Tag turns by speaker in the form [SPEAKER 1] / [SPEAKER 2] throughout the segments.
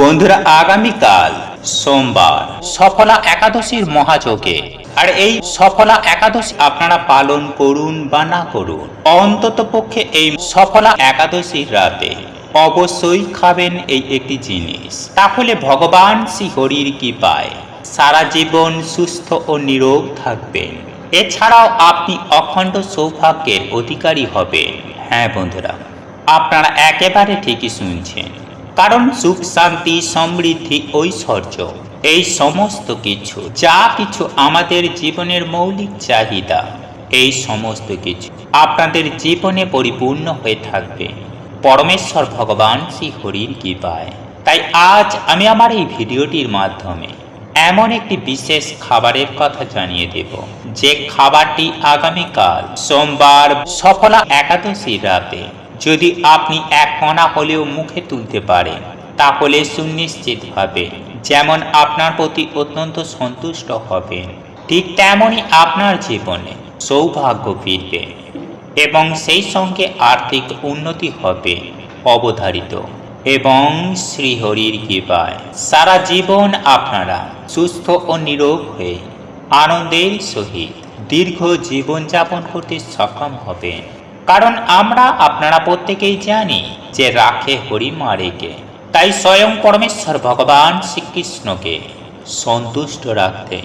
[SPEAKER 1] বন্ধুরা, আগামীকাল সোমবার সফলা একাদশীর মহাযোগে। আর এই সফলা একাদশী আপনারা পালন করুন বা না করুন, অন্তত পক্ষে এই সফলা একাদশীর রাতে অবশ্যই খাবেন এই একটি জিনিস। তাহলে ভগবান শ্রী হরির কি পায় সারা জীবন সুস্থ ও নিরোগ থাকবেন। এছাড়াও আপনি অখণ্ড সৌভাগ্যের অধিকারী হবেন। হ্যাঁ বন্ধুরা, আপনারা একেবারে ঠিকই শুনছেন। কারণ সুখ, শান্তি, সমৃদ্ধি, ঐশ্বর্য, এই সমস্ত কিছু, যা কিছু আমাদের জীবনের মৌলিক চাহিদা, এই সমস্ত কিছু আপনাদের জীবনে পরিপূর্ণ হয়ে থাকবে। পরমেশ্বর ভগবান শ্রী হরির কৃপায়। তাই আজ আমি আমার এই ভিডিওটির মাধ্যমে এমন একটি বিশেষ খাবারের কথা জানিয়ে দেব। যে খাবারটি আগামীকাল, সোমবার, সফলা একাদশীর রাতে যদি আপনি এক কণা হলেও মুখে তুলতে পারেন, তাহলে সুনিশ্চিতভাবে যেমন আপনার প্রতি অত্যন্ত সন্তুষ্ট হবেন, ঠিক তেমনই আপনার জীবনে সৌভাগ্য ফিরবে এবং সেই সঙ্গে আর্থিক উন্নতি হবে অবধারিত এবং শ্রীহরির কৃপায়। সারা জীবন আপনারা সুস্থ ও নিরোগ হয়ে আনন্দের সহিত দীর্ঘ জীবনযাপন করতে সক্ষম হবেন। কারণ আমরা আপনারা প্রত্যেকেই জানি যে রাখে হরি মারেকে তাই স্বয়ং পরমেশ্বর ভগবান শ্রীকৃষ্ণকে সন্তুষ্ট রাখতে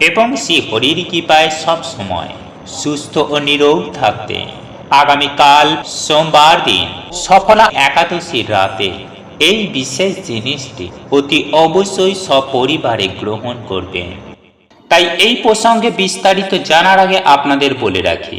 [SPEAKER 1] এবং শ্রী হরির কৃপায় সব সময় সুস্থ ও নিরোগ থাকতে আগামীকাল সোমবার দিন সফলা একাদশীর রাতে এই বিশেষ জিনিসটি অতি অবশ্যই সপরিবারে গ্রহণ করবেন। তাই এই প্রসঙ্গে বিস্তারিত জানার আগে আপনাদের বলে রাখি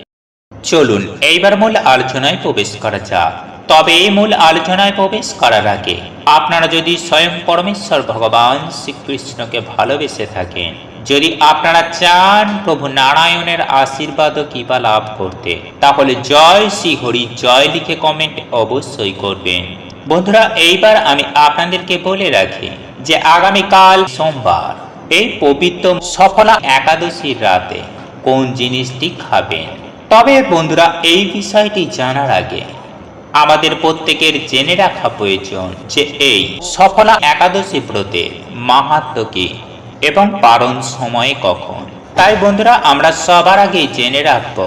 [SPEAKER 1] চলুন, এইবার মূল আলোচনায় প্রবেশ করা যাক। তবে এই মূল আলোচনায় প্রবেশ করার আগে, আপনারা যদি স্বয়ং পরমেশ্বর ভগবান শ্রীকৃষ্ণকে ভালোবেসে থাকেন, যদি আপনারা চান প্রভু নারায়ণের আশীর্বাদ ও কৃপা লাভ করতে, তাহলে জয় শ্রী হরি, জয় লিখে কমেন্ট অবশ্যই করবেন। বন্ধুরা, এইবার আমি আপনাদেরকে বলে রাখি যে আগামীকাল সোমবার, এই পবিত্র সফলা একাদশীর রাতে কোন জিনিসটি খাবেন? তবে বন্ধুরা, এই বিষয়টি জানার আগে আমাদের প্রত্যেকের জেনে রাখা প্রয়োজন যে এই সফলা একাদশী ব্রতের মাহাত্ম কি এবং পালন সময় কখন? তাই বন্ধুরা, আমরা সবার আগে জেনে রাখব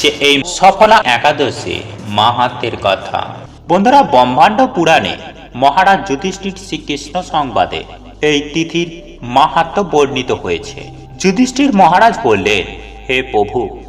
[SPEAKER 1] যে এই সফলা একাদশী মাহাত্মের কথা। বন্ধুরা, ব্রহ্মাণ্ড পুরাণে মহারাজ যুধিষ্ঠির শ্রীকৃষ্ণ সংবাদে এই তিথির মাহাত্ম বর্ণিত হয়েছে। যুধিষ্ঠির মহারাজ বললেন, হে প্রভু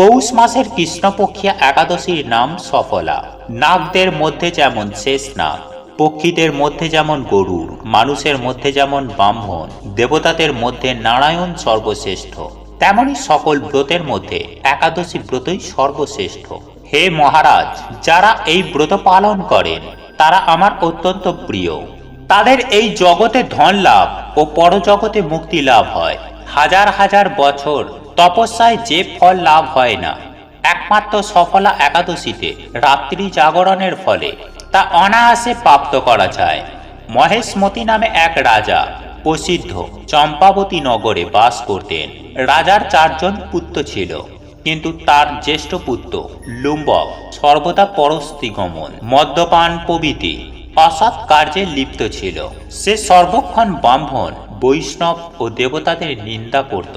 [SPEAKER 1] পৌষ মাসের কৃষ্ণপক্ষিয়া একাদশীর নাম সফলা। নাগদের মধ্যে যেমন শেষ নাগ, পক্ষীদের মধ্যে যেমন গরুর, মানুষের মধ্যে যেমন ব্রাহ্মণ, দেবতাদের মধ্যে নারায়ণ সর্বশ্রেষ্ঠ তেমনই সকল ব্রতের মধ্যে একাদশী ব্রতই সর্বশ্রেষ্ঠ। হে মহারাজ, যারা এই ব্রত পালন করেন, তারা আমার অত্যন্ত প্রিয়। তাদের এই জগতে ধন লাভ ও পরজগতে মুক্তি লাভ হয়। হাজার হাজার বছর তপস্যায় যে ফল লাভ হয় না, একমাত্র সফলা একাদশীতে রাত্রি জাগরণের ফলে তা অনায়াসে প্রাপ্ত করা যায়। মহেশমতি নামে এক রাজা প্রসিদ্ধ চম্পাবতী নগরে বাস করতেন। রাজার চারজন পুত্র ছিল, কিন্তু তার জ্যেষ্ঠ পুত্র লুম্বক সর্বদা পরস্তিগমন, মদ্যপান প্রভৃতি অসৎ কার্যে লিপ্ত ছিল। সে সর্বক্ষণ ব্রাহ্মণ, বৈষ্ণব ও দেবতাদের নিন্দা করত।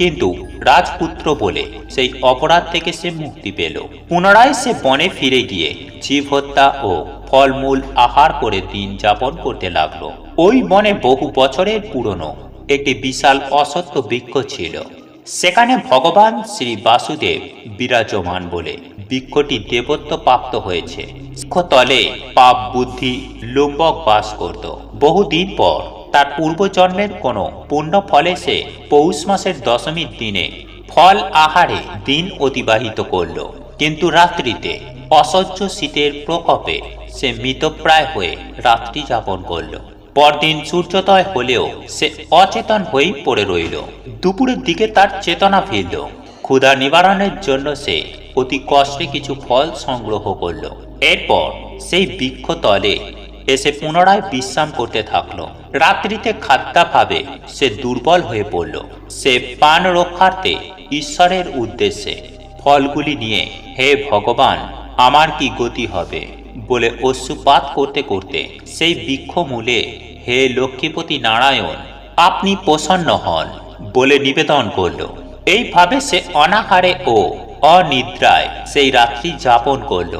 [SPEAKER 1] কিন্তু রাজপুত্র বলে সেই অপরাধ থেকে সে মুক্তি পেল। পুনরায় সে বনে ফিরে গিয়ে জীব হত্যা ও ফলমূল আহার করে দিন যাপন করতে লাগল। ওই বনে বহু বছরের পুরনো একটি বিশাল অসত্য বৃক্ষ ছিল। সেখানে ভগবান শ্রী বাসুদেব বিরাজমান বলে বৃক্ষটি দেবত্ব প্রাপ্ত হয়েছে। তলে পাপ বুদ্ধি, লোম্বক বাস করত। বহুদিন পর তার পূর্বজন্মের কোনো পুণ্য ফলে সে পৌষ মাসের দশমীর দিনে ফল আহারে দিন অতিবাহিত করল। কিন্তু রাত্রিতে অসহ্য শীতের প্রকোপে সে মৃতপ্রায় হয়ে রাত্রি যাপন করল। পরদিন সূর্যোদয় হলেও সে অচেতন হয়েই পড়ে রইল। দুপুরের দিকে তার চেতনা ফিরল। ক্ষুধা নিবারণের জন্য সে অতি কষ্টে কিছু ফল সংগ্রহ করল। এরপর সেই বৃক্ষ তলে এসে পুনরায় বিশ্রাম করতে থাকল। রাত্রিতে খাদ্যাভাবে সে দুর্বল হয়ে পড়ল। সে পান রক্ষার্থে ঈশ্বরের উদ্দেশ্যে ফলগুলি নিয়ে, হে ভগবান, আমার কি গতি হবে? বলে অশ্রুপাত করতে করতে সেই বৃক্ষ মূলে, হে লক্ষ্মীপতি নারায়ণ, আপনি প্রসন্ন হন বলে নিবেদন করল। এইভাবে সে অনাহারে ও অনিদ্রায় সেই রাত্রি যাপন করল।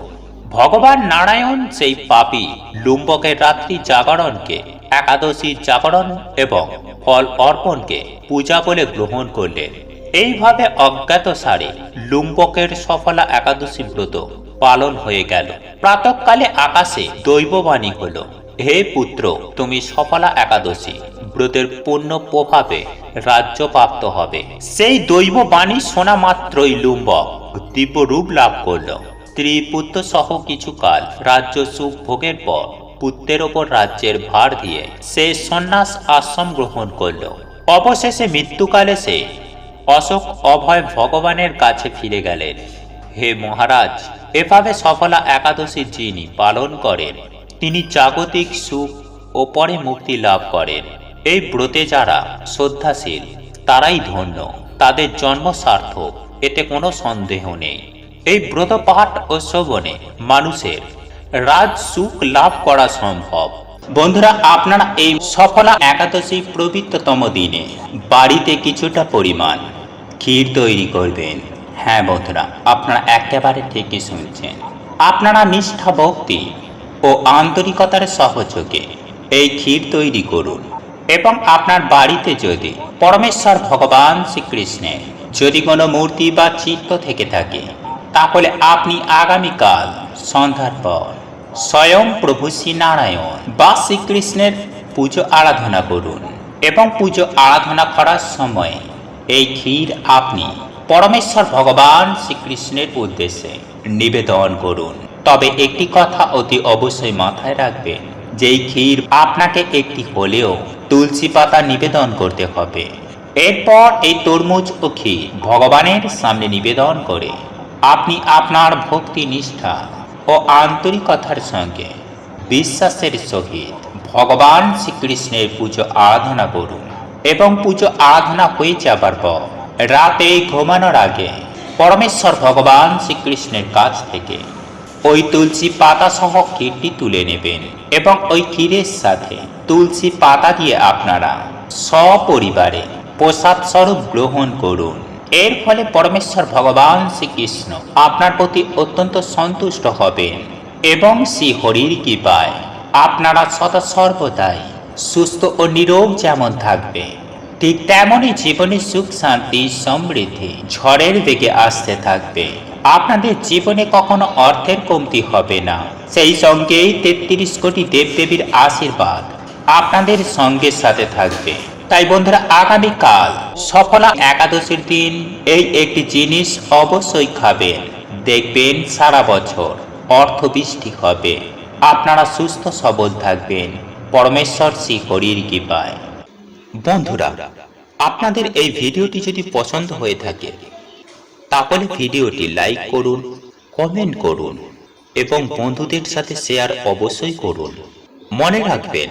[SPEAKER 1] ভগবান নারায়ণ সেই পাপী লুম্বকের রাত্রি জাগরণকে একাদশীর জাগরণ এবং ফল অর্পণকে পূজা বলে গ্রহণ করলেন। এইভাবে অজ্ঞাত সারে লুম্বকের সফলা একাদশী ব্রত পালন হয়ে গেল। প্রাতকালে আকাশে দৈববাণী হলো, হে পুত্র, তুমি সফলা একাদশী ব্রতের পূর্ণ প্রভাবে রাজ্য প্রাপ্ত হবে। সেই দৈব বাণী শোনা মাত্রই লুম্বক দিব্য রূপ লাভ করল। স্ত্রী পুত্র সহ কিছুকাল রাজ্য সুখ ভোগের পর পুত্রের ওপর রাজ্যের ভার দিয়ে সে সন্ন্যাস আশ্রম গ্রহণ করল। অবশেষে মৃত্যুকালে সে অশোক অভয় ভগবানের কাছে ফিরে গেলেন। হে মহারাজ, এভাবে সফলা একাদশী যিনি পালন করেন, তিনি জাগতিক সুখ ও পরে মুক্তি লাভ করেন। এই ব্রতে যারা শ্রদ্ধাশীল, তারাই ধন্য। তাদের জন্ম সার্থক, এতে কোনো সন্দেহ নেই। এই ব্রত পাঠ ও শ্রবণে মানুষের রাজ সুখ লাভ করা সম্ভব। বন্ধুরা, আপনারা এই সফলা একাদশী পবিত্রতম দিনে বাড়িতে কিছুটা পরিমাণ ক্ষীর তৈরি করবেন। হ্যাঁ বন্ধুরা, আপনারা একেবারে ঠিকই শুনছেন। আপনারা নিষ্ঠা, ভক্তি ও আন্তরিকতার সহযোগে এই ক্ষীর তৈরি করুন। এবং আপনার বাড়িতে যদি পরমেশ্বর ভগবান শ্রীকৃষ্ণের যদি কোনো মূর্তি বা চিত্র থেকে থাকে তাহলে আপনি আগামীকাল সন্ধ্যার পর স্বয়ং প্রভু শ্রী নারায়ণ বা শ্রীকৃষ্ণের পুজো আরাধনা করুন এবং পুজো আরাধনা করার সময় এই ক্ষীর আপনি পরমেশ্বর ভগবান শ্রীকৃষ্ণের উদ্দেশ্যে নিবেদন করুন। তবে একটি কথা অতি অবশ্যই মাথায় রাখবেন, যেই ক্ষীর আপনাকে একটি হলেও তুলসী পাতা নিবেদন করতে হবে। এরপর এই তরমুজ ও ক্ষীর ভগবানের সামনে নিবেদন করে আপনি আপনার ভক্তি নিষ্ঠা ও আন্তরিকতার সঙ্গে বিশ্বাসের সহিত ভগবান শ্রীকৃষ্ণের পুজো আরাধনা করুন এবং পুজো আরাধনা হয়ে যাবার পর রাতে ঘুমানোর আগে পরমেশ্বর ভগবান শ্রীকৃষ্ণের কাছ থেকে ওই তুলসী পাতা সহ ক্ষীরটি তুলে নেবেন এবং ওই ক্ষীরের সাথে তুলসী পাতা দিয়ে আপনারা সপরিবারে প্রসাদ স্বরূপ গ্রহণ করুন। এর ফলে পরমেশ্বর ভগবান শ্রীকৃষ্ণ আপনার প্রতি অত্যন্ত সন্তুষ্ট হবেন এবং শ্রী হরির কৃপায় আপনারা সদা সর্বদাই সুস্থ ও নিরোগ যেমন থাকবে, ঠিক তেমনই জীবনে সুখ, শান্তি, সমৃদ্ধি ঝড়ের বেগে আসতে থাকবে। আপনাদের জীবনে কখনো অর্থের কমতি হবে না। সেই সঙ্গেই তেত্রিশ কোটি দেবদেবীর আশীর্বাদ আপনাদের সঙ্গে সাথে থাকবে। তাই বন্ধুরা, আগামীকাল সফলা একাদশীর দিন, এই একটি জিনিস অবশ্যই খাবেন। দেখবেন সারা বছর অর্থবৃষ্টি হবে। আপনারা সুস্থ সবল থাকবেন। পরমেশ্বর শ্রী হরির কৃপায়। বন্ধুরা, আপনাদের এই ভিডিওটি যদি পছন্দ হয়ে থাকে, তাহলে ভিডিওটি লাইক করুন, কমেন্ট করুন এবং বন্ধুদের সাথে শেয়ার অবশ্যই করুন। মনে রাখবেন